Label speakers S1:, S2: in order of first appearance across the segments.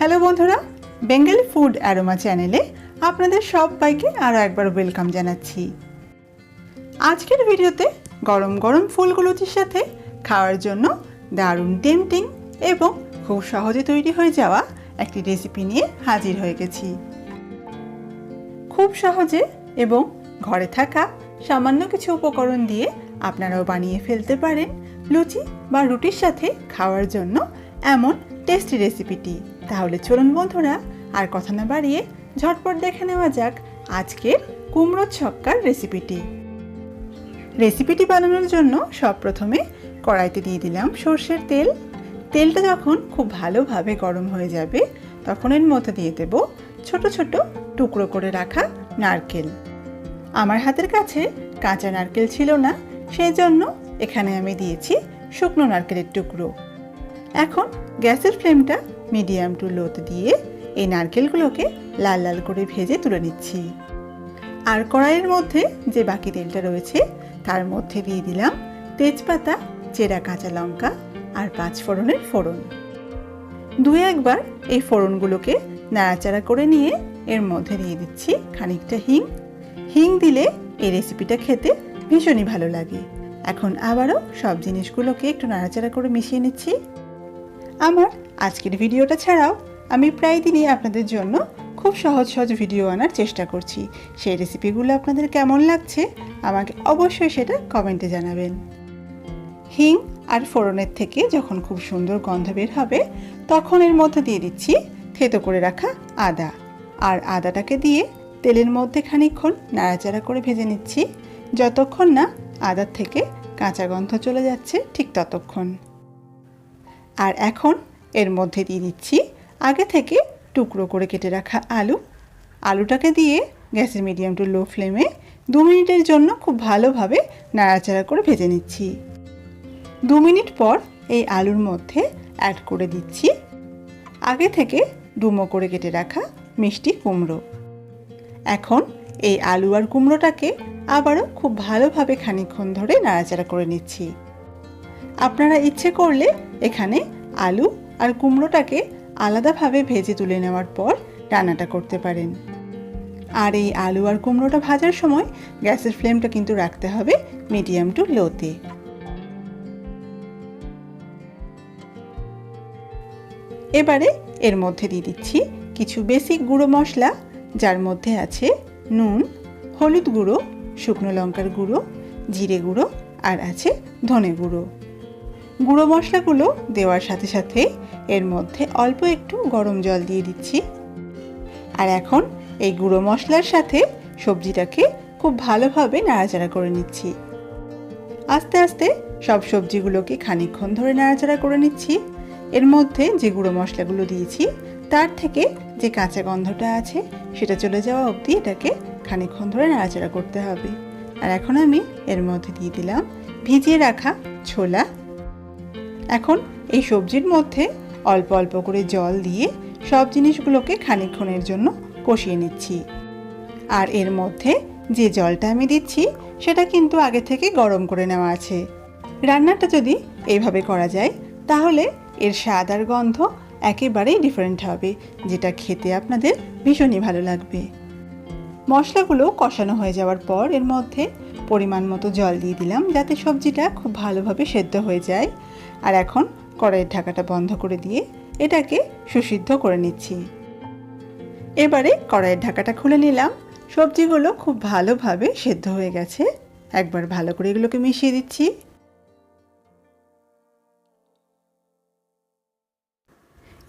S1: Hello বন্ধুরা, Bengali food aroma চ্যানেলে আপনাদের সবাইকে আরও একবার ওয়েলকাম জানাচ্ছি। আজকের ভিডিওতে গরম গরম ফুলগুলোটির সাথে খাওয়ার জন্য দারুণ টেমটিং এবং খুব সহজে তৈরি হয়ে যাওয়া একটি রেসিপি নিয়ে হাজির হয়ে গেছি। খুব সহজে এবং ঘরে থাকা সামান্য কিছু উপকরণ দিয়ে আপনারাও বানিয়ে ফেলতে পারেন লুচি বা রুটির সাথে খাওয়ার জন্য এমন টেস্টি রেসিপিটি তাহলে চলুন বন্ধুরা, আর কথা না বাড়িয়ে ঝটপট দেখে নেওয়া যাক আজকের কুমড়ো ছক্কার রেসিপিটি রেসিপিটি বানানোর জন্য সব প্রথমে কড়াইতে দিয়ে দিলাম সর্ষের তেল। তেলটা যখন খুব ভালোভাবে গরম হয়ে যাবে, তখন এর মধ্যে দিয়ে দেব ছোট ছোট টুকরো করে রাখা নারকেল। আমার হাতের কাছে কাঁচা নারকেল ছিল না, সেই জন্য এখানে আমি দিয়েছি শুকনো নারকেলের টুকরো। এখন গ্যাসের ফ্লেমটা মিডিয়াম টু লোতে দিয়ে এই নারকেলগুলোকে লাল লাল করে ভেজে তুলে নিচ্ছি। আর কড়াইয়ের মধ্যে যে বাকি তেলটা রয়েছে, তার মধ্যে দিয়ে দিলাম তেজপাতা, চেরা কাঁচা লঙ্কা আর পাঁচ ফোড়নের ফোড়ন। দু একবার এই ফোড়নগুলোকে নাড়াচাড়া করে নিয়ে এর মধ্যে দিয়ে দিচ্ছি খানিকটা হিং। হিং দিলে এই রেসিপিটা খেতে ভীষণই ভালো লাগে। এখন আবারও সব জিনিসগুলোকে একটু নাড়াচাড়া করে মিশিয়ে নিচ্ছি। আমার আজকের ভিডিওটা ছাড়াও আমি প্রায় দিনই আপনাদের জন্য খুব সহজ সহজ ভিডিও আনার চেষ্টা করছি। সেই রেসিপিগুলো আপনাদের কেমন লাগছে আমাকে অবশ্যই সেটা কমেন্টে জানাবেন। হিং আর ফোড়নের থেকে যখন খুব সুন্দর গন্ধ বের হবে, তখন এর মধ্যে দিয়ে দিচ্ছি থেতো করে রাখা আদা। আর আদাটাকে দিয়ে তেলের মধ্যে খানিকক্ষণ নাড়াচাড়া করে ভেজে নিচ্ছি। যতক্ষণ না আদার থেকে কাঁচা গন্ধ চলে যাচ্ছে, ঠিক ততক্ষণ। আর এখন এর মধ্যে দিয়ে দিচ্ছি আগে থেকে টুকরো করে কেটে রাখা আলু। আলুটাকে দিয়ে গ্যাসের মিডিয়াম টু লো ফ্লেমে দু মিনিটের জন্য খুব ভালোভাবে নাড়াচাড়া করে ভেজে নিচ্ছি। দু মিনিট পর এই আলুর মধ্যে অ্যাড করে দিচ্ছি আগে থেকে ডুমো করে কেটে রাখা মিষ্টি কুমড়ো। এখন এই আলু আর কুমড়োটাকে আবারও খুব ভালোভাবে খানিকক্ষণ ধরে নাড়াচাড়া করে নিচ্ছি। আপনারা ইচ্ছে করলে এখানে আলু আর কুমড়োটাকে আলাদাভাবে ভেজে তুলে নেওয়ার পর রান্নাটা করতে পারেন। আর এই আলু আর কুমড়োটা ভাজার সময় গ্যাসের ফ্লেমটা কিন্তু রাখতে হবে মিডিয়াম টু লোতে। এবারে এর মধ্যে দিয়ে দিচ্ছি কিছু বেসিক গুঁড়ো মশলা, যার মধ্যে আছে নুন, হলুদ গুঁড়ো, শুকনো লঙ্কার গুঁড়ো, জিরে গুঁড়ো, আর আছে ধনে গুঁড়ো। গুঁড়ো মশলাগুলো দেওয়ার সাথে সাথে এর মধ্যে অল্প একটু গরম জল দিয়ে দিচ্ছি। আর এখন এই গুঁড়ো মশলার সাথে সবজিটাকে খুব ভালোভাবে নাড়াচাড়া করে নিচ্ছি। আস্তে আস্তে সব সবজিগুলোকে খানিকক্ষণ ধরে নাড়াচাড়া করে নিচ্ছি। এর মধ্যে যে গুঁড়ো মশলাগুলো দিয়েছি, তার থেকে যে কাঁচা গন্ধটা আছে, সেটা চলে যাওয়া অবধি এটাকে খানিকক্ষণ ধরে নাড়াচাড়া করতে হবে। আর এখন আমি এর মধ্যে দিয়ে দিলাম ভিজিয়ে রাখা ছোলা এখন এই সবজির মধ্যে অল্প অল্প করে জল দিয়ে সব জিনিসগুলোকে খানিকক্ষণের জন্য কষিয়ে নিচ্ছি। আর এর মধ্যে যে জলটা আমি দিচ্ছি, সেটা কিন্তু আগে থেকে গরম করে নেওয়া আছে। রান্নাটা যদি এইভাবে করা যায়, তাহলে এর স্বাদ আর গন্ধ একেবারেই ডিফারেন্ট হবে, যেটা খেতে আপনাদের ভীষণই ভালো লাগবে। মশলাগুলো কষানো হয়ে যাওয়ার পর এর মধ্যে পরিমাণ মতো জল দিয়ে দিলাম, যাতে সবজিটা খুব ভালোভাবে সেদ্ধ হয়ে যায়। আর এখন কড়াইয়ের ঢাকাটা বন্ধ করে দিয়ে এটাকে সুসিদ্ধ করে নিচ্ছি। এবারে কড়াইয়ের ঢাকাটা খুলে নিলাম। সবজিগুলো খুব ভালোভাবে সেদ্ধ হয়ে গেছে। একবার ভালো করে এগুলোকে মিশিয়ে দিচ্ছি।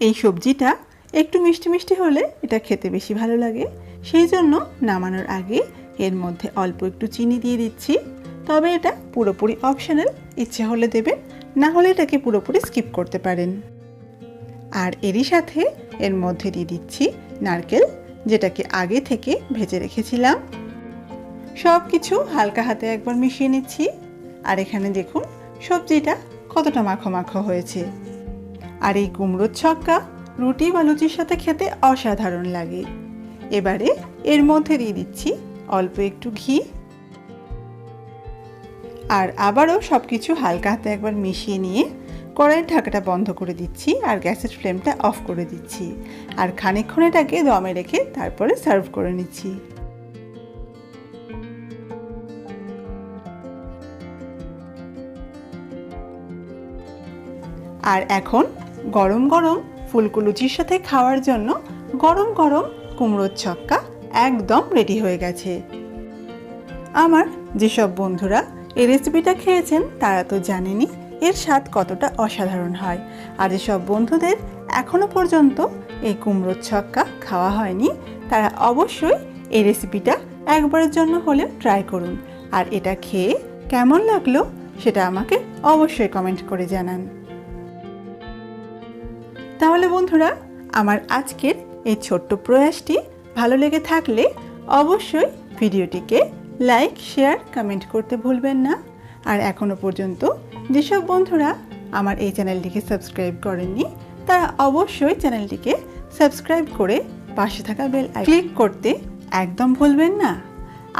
S1: এই সবজিটা একটু মিষ্টি মিষ্টি হলে এটা খেতে বেশি ভালো লাগে। সেই জন্য নামানোর আগে এর মধ্যে অল্প একটু চিনি দিয়ে দিচ্ছি। তবে এটা পুরোপুরি অপশনাল, ইচ্ছে হলে দেবেন। না হলে এটাকে পুরোপুরি স্কিপ করতে পারেন। আর এরই সাথে এর মধ্যে দিয়ে দিচ্ছি নারকেল, যেটাকে আগে থেকে ভেজে রেখেছিলাম। সব কিছু হালকা হাতে একবার মিশিয়ে নিচ্ছি। আর এখানে দেখুন, সবজিটা কতটা মাখো মাখো হয়েছে। আর এই কুমড়োর ছক্কা রুটি বা লুচির সাথে খেতে অসাধারণ লাগে। এবারে এর মধ্যে দিয়ে দিচ্ছি অল্প একটু ঘি। আর আবারও সব কিছু হালকা হাতে একবার মিশিয়ে নিয়ে কড়াইয়ের ঢাকাটা বন্ধ করে দিচ্ছি আর গ্যাসের ফ্লেমটা অফ করে দিচ্ছি। আর খানিকক্ষণ এটাকে দমে রেখে তারপরে সার্ভ করে নিচ্ছি। আর এখন গরম গরম ফুলকো লুচির সাথে খাওয়ার জন্য গরম গরম কুমড়োর ছক্কা একদম রেডি হয়ে গেছে। আমার যেসব বন্ধুরা এই রেসিপিটা খেয়েছেন তারা তো জানেনই, এর স্বাদ কতটা অসাধারণ হয়। আর যেসব বন্ধুদের এখনও পর্যন্ত এই কুমড়োর ছক্কা খাওয়া হয়নি, তারা অবশ্যই এই রেসিপিটা একবারের জন্য হলেও ট্রাই করুন। আর এটা খেয়ে কেমন লাগল সেটা আমাকে অবশ্যই কমেন্ট করে জানান। তাহলে বন্ধুরা, আমার আজকের এই ছোট্ট প্রয়াসটি ভালো লেগে থাকলে অবশ্যই ভিডিওটিকে লাইক শেয়ার কমেন্ট করতে ভুলবেন না। আর এখনও পর্যন্ত যেসব বন্ধুরা আমার এই চ্যানেলটিকে সাবস্ক্রাইব করেননি, তারা অবশ্যই চ্যানেলটিকে সাবস্ক্রাইব করে পাশে থাকা বেল ক্লিক করতে একদম ভুলবেন না।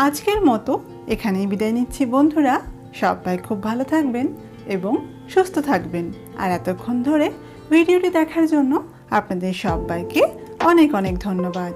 S1: আজকের মতো এখানেই বিদায় নিচ্ছি বন্ধুরা। সবাই খুব ভালো থাকবেন এবং সুস্থ থাকবেন। আর এতক্ষণ ধরে ভিডিওটি দেখার জন্য আপনাদের সবাইকে অনেক অনেক ধন্যবাদ।